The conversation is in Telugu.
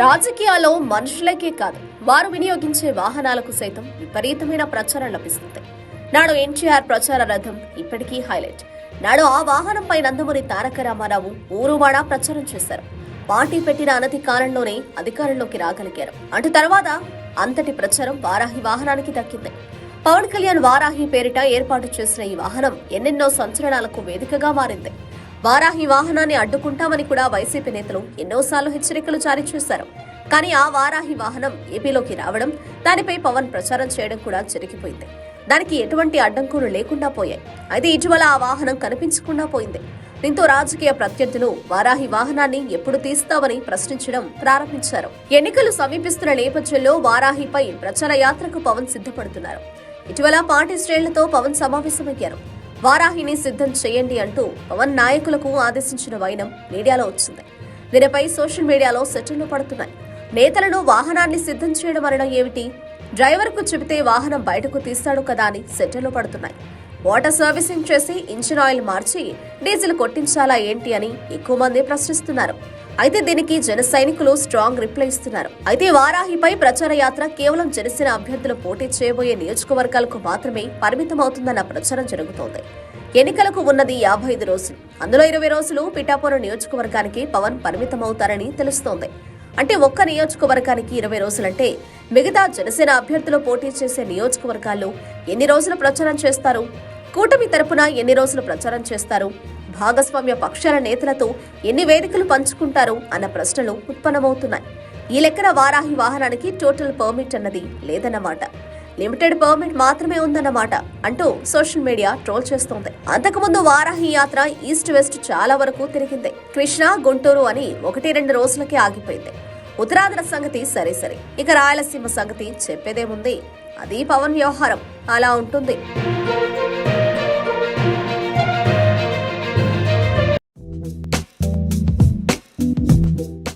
రాజకీయాల్లో మనుషులకే కాదు వారు వినియోగించే వాహనాలకు సైతం విపరీతమైన ప్రచారం లభిస్తుంది. నాడు ఎన్టీఆర్ ప్రచార రథం ఇప్పటికీ హైలైట్. నాడు ఆ వాహనంపై నందమూరి తారక రామారావు ఊరువాడా ప్రచారం చేశారు. పార్టీ పెట్టిన అనతి కాలంలోనే అధికారంలోకి రాగలిగారు. అటు తర్వాత అంతటి ప్రచారం వారాహి వాహనానికి దక్కింది. పవన్ కళ్యాణ్ వారాహి పేరిట ఏర్పాటు చేసిన ఈ వాహనం ఎన్నెన్నో సంచలనాలకు వేదికగా మారింది. వారాహి వాహనాన్ని అడ్డుకుంటామని కూడా వైసీపీ నేతలు ఎన్నోసార్లు హెచ్చరికలు జారీ చేశారు. కానీ ఆ వారాహి వాహనం ఏపీలోకి రావడం దానిపై పవన్ ప్రచారం చేయడం కూడా జరిగిపోయింది. దానికి ఎటువంటి అడ్డంకులు లేకుండా పోయాయి. అయితే ఇటీవల ఆ వాహనం కనిపించకుండా పోయింది. దీంతో రాజకీయ ప్రత్యర్థులు వారాహి వాహనాన్ని ఎప్పుడు తీస్తామని ప్రశ్నించడం ప్రారంభించారు. ఎన్నికలు సమీపిస్తున్న నేపథ్యంలో వారాహిపై ప్రచార యాత్రకు పవన్ సిద్ధపడుతున్నారు. ఇటీవల పార్టీ శ్రేణులతో పవన్ సమావేశమయ్యారు. వారాహిని సిద్ధం చేయండి అంటూ పవన్ నాయకులకు ఆదేశించిన వైనం మీడియాలో వచ్చింది. దీనిపై సోషల్ మీడియాలో సెటిల్లు పడుతున్నాయి. నేతలను వాహనాన్ని సిద్ధం చేయడం అనడం ఏమిటి? డ్రైవర్కు చెబితే వాహనం బయటకు తీస్తాడు కదా అని సెటిల్లు పడుతున్నాయి. వాటర్ సర్వీసింగ్ చేసి ఇంజిన్ ఆయిల్ మార్చి డీజిల్ కొట్టించాలా ఏంటి అని ఎక్కువ మంది ప్రశ్నిస్తున్నారు. అయితే దీనికి జన సైనికులు స్ట్రాంగ్ రిప్లై ఇస్తున్నారు. అయితే వారాహిపై ప్రచార యాత్ర కేవలం జనసేన అభ్యర్థులు పోటీ చేయబోయే నియోజకవర్గాలకు మాత్రమే పరిమితమవుతుందన్న ప్రచారం జరుగుతోంది. ఎన్నికలకు ఉన్నది యాభై ఐదు రోజులు. అందులో ఇరవై రోజులు పిఠాపురం నియోజకవర్గానికి పవన్ పరిమితమవుతారని తెలుస్తోంది. అంటే ఒక్క నియోజకవర్గానికి ఇరవై రోజులంటే మిగతా జనసేన అభ్యర్థులు పోటీ చేసే నియోజకవర్గాల్లో ఎన్ని రోజులు ప్రచారం చేస్తారు? కూటమి తరపున ఎన్ని రోజులు ప్రచారం చేస్తారు? భాగస్వామ్య పక్షాల నేతలతో ఎన్ని వేదికలు పంచుకుంటారు? అన్న ప్రశ్నలు ఉత్పన్నమవుతున్నాయి. ఈ లెక్కన వారాహి వాహనానికి టోటల్ పర్మిట్ అన్నది లేదన్నమాట. లిమిటెడ్ పర్మిట్ మాత్రమే ఉందన్నమాట. అంటూ సోషల్ మీడియా ట్రోల్ చేస్తోంది. అంతకుముందు వారాహి యాత్ర ఈస్ట్ వెస్ట్ చాలా వరకు తిరిగింది. కృష్ణ గుంటూరు అని ఒకటి రెండు రోజులకే ఆగిపోయింది. ఉత్తరాంధ్ర సంగతి సరే సరే ఇక రాయలసీమ సంగతి చెప్పేదేముంది? అది పవన్ వ్యవహారం. అలా ఉంటుంది.